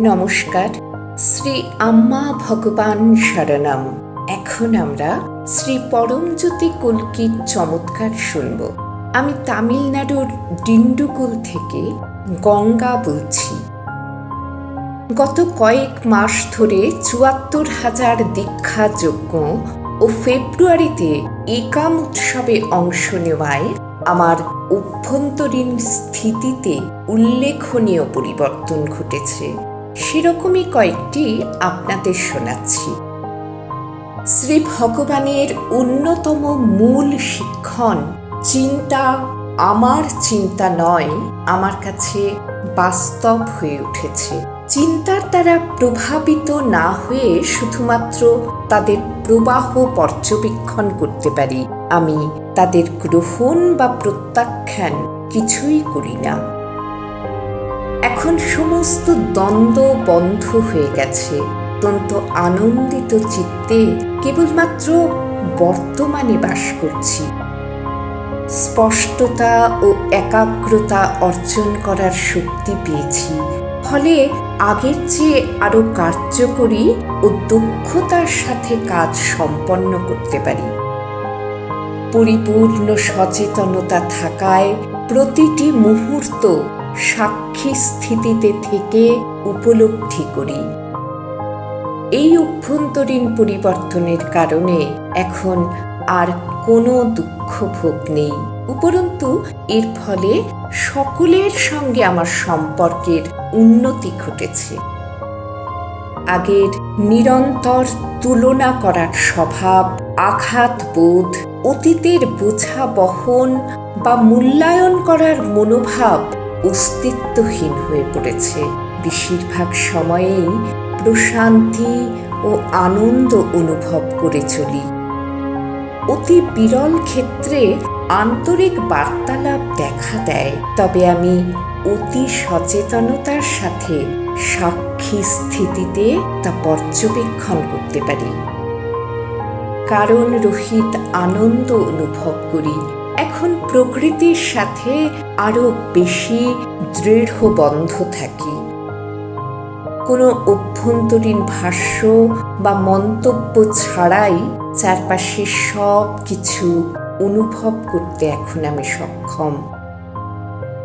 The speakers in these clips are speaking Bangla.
নমস্কার। শ্রী আম্মা ভগবান শরণম। এখন আমরা শ্রী পরমজ্যোতি কল্কির চমৎকার শুনব। আমি তামিলনাড়ুর ডিন্ডুকুল থেকে গঙ্গা বলছি। গত কয়েক মাস ধরে চুয়াত্তর হাজার দীক্ষা যজ্ঞ ও ফেব্রুয়ারিতে একাম উৎসবে অংশ নেওয়ায় আমার অভ্যন্তরীণ স্থিতিতে উল্লেখনীয় পরিবর্তন ঘটেছে। সেরকমই কয়েকটি আপনাদের শোনাচ্ছি। শ্রী ভগবানের অন্যতম মূল শিক্ষণ, চিন্তা আমার চিন্তা নয়, আমার কাছে বাস্তব হয়ে উঠেছে। চিন্তার দ্বারা প্রভাবিত না হয়ে শুধুমাত্র তাদের প্রবাহ পর্যবেক্ষণ করতে পারি। আমি তাদের গ্রহণ বা প্রত্যাখ্যান কিছুই করি না। এখন সমস্ত দ্বন্দ্ব বন্ধ হয়ে গেছে। অত্যন্ত আনন্দিত চিত্তে কেবলমাত্র বর্তমানে বাস করছি। স্পষ্টতা ও একাগ্রতা অর্জন করার শক্তি পেয়েছি। ফলে আগের চেয়ে আরও কার্যকরী ও দক্ষতার সাথে কাজ সম্পন্ন করতে পারি। পরিপূর্ণ সচেতনতা থাকায় প্রতিটি মুহূর্ত সাক্ষী স্থিতিতে থেকে উপলব্ধি করি। এই অভ্যন্তরীণ পরিবর্তনের কারণে এখন আর কোনো দুঃখ ভোগ নেই। উপরন্তু, এর ফলে সকলের সঙ্গে আমার সম্পর্কের উন্নতি ঘটেছে। আগের নিরন্তর তুলনা করার স্বভাব, আঘাত বোধ, অতীতের বোঝা বহন বা মূল্যায়ন করার মনোভাব অস্তিত্বহীন হয়ে পড়েছে। বেশিরভাগ সময়েই প্রশান্তি ও আনন্দ অনুভব করে চলি। অতি বিরল ক্ষেত্রে আন্তরিক বার্তালাপ দেখা দেয়। তবে আমি অতি সচেতনতার সাথে সাক্ষী স্থিতিতে তা পর্যবেক্ষণ করতে পারি। কারণ রহিত আনন্দ অনুভব করি। এখন প্রকৃতির সাথে আরও বেশি দৃঢ় বন্ধ থাকি। কোনো অভ্যন্তরীণ ভাষ্য বা মন্তব্য ছাড়াই চারপাশে সব কিছু অনুভব করতে এখন আমি সক্ষম।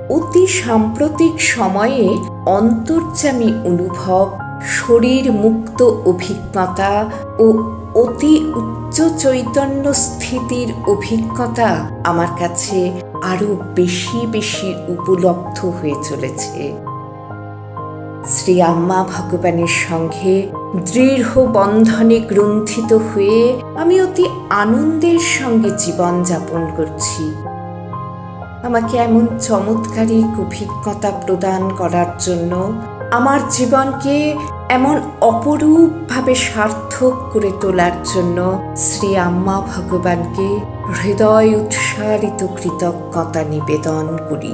অতি সাম্প্রতিক সময়ে অন্তর্যামী অনুভব শরীর মুক্ত অভিজ্ঞতা ও অতি উচ্চ চৈতন্য স্থিতির অভিজ্ঞতা আমার কাছে আরও বেশি বেশি উপলব্ধ হয়ে চলেছে। শ্রী আম্মা ভগবানের সঙ্গে দৃঢ় বন্ধনে গ্রন্থিত হয়ে আমি অতি আনন্দের সঙ্গে জীবন যাপন করছি। আমাকে এমন চমৎকারিক অভিজ্ঞতা প্রদান করার জন্য আমার জীবনকে এমন অপরূপভাবে সার্থক করে তোলার জন্য শ্রী আম্মা ভগবানকে হৃদয় উৎসারিত কৃতজ্ঞতা নিবেদন করি।